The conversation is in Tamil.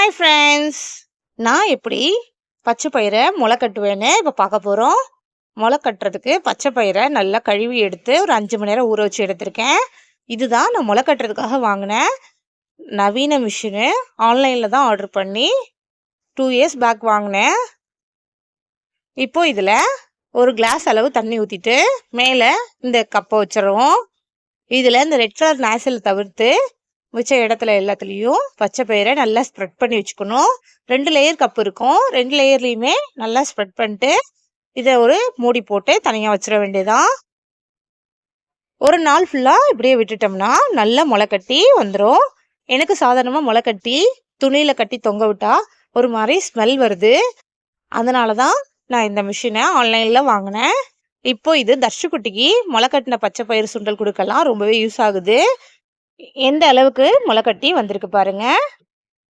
ஹாய் ஃப்ரெண்ட்ஸ் நான் எப்படி பச்சை பயிரை முளை கட்டுவேன்னு இப்போ பார்க்க போகிறோம் முளை கட்டுறதுக்கு பச்சை பயிரை நல்லா கழுவி எடுத்து ஒரு அஞ்சு மணி நேரம் ஊற வச்சு எடுத்திருக்கேன். இதுதான் நான் முளை கட்டுறதுக்காக வாங்கினேன். நவீன மிஷினு ஆன்லைனில் தான் ஆர்டர் பண்ணி டூ இயர்ஸ் பேக் வாங்கினேன். இப்போ இதில் ஒரு கிளாஸ் அளவு தண்ணி ஊற்றிட்டு மேலே இந்த கப்பை வச்சிடுவோம் இதில் இந்த ரெட் கலர் நேசலை தவிர்த்து மிச்ச இடத்துல எல்லாத்துலேயும் பச்சை பயிரை நல்லா ஸ்ப்ரெட் பண்ணி வச்சுக்கணும். ரெண்டு லேயர் கப் இருக்கும். ரெண்டு லேயர்லேயுமே நல்லா ஸ்ப்ரெட் பண்ணிட்டு இதை ஒரு மூடி போட்டு தனியாக வச்சிட வேண்டியதான் ஒரு நாள் ஃபுல்லாக இப்படியே விட்டுட்டோம்னா நல்லா முளை கட்டி வந்துடும் எனக்கு சாதாரணமாக முளை கட்டி துணியில் கட்டி தொங்க விட்டா ஒரு மாதிரி ஸ்மெல் வருது. அதனால தான் நான் இந்த மிஷினை ஆன்லைனில் வாங்கினேன். இப்போ இது தர்ஷுக்குட்டிக்கு முளை கட்டின பச்சை பயிறு சுண்டல் கொடுக்கலாம். ரொம்பவே யூஸ் ஆகுது. எந்த அளவுக்கு முளைக்கட்டி வந்திருக்கு பாருங்கள்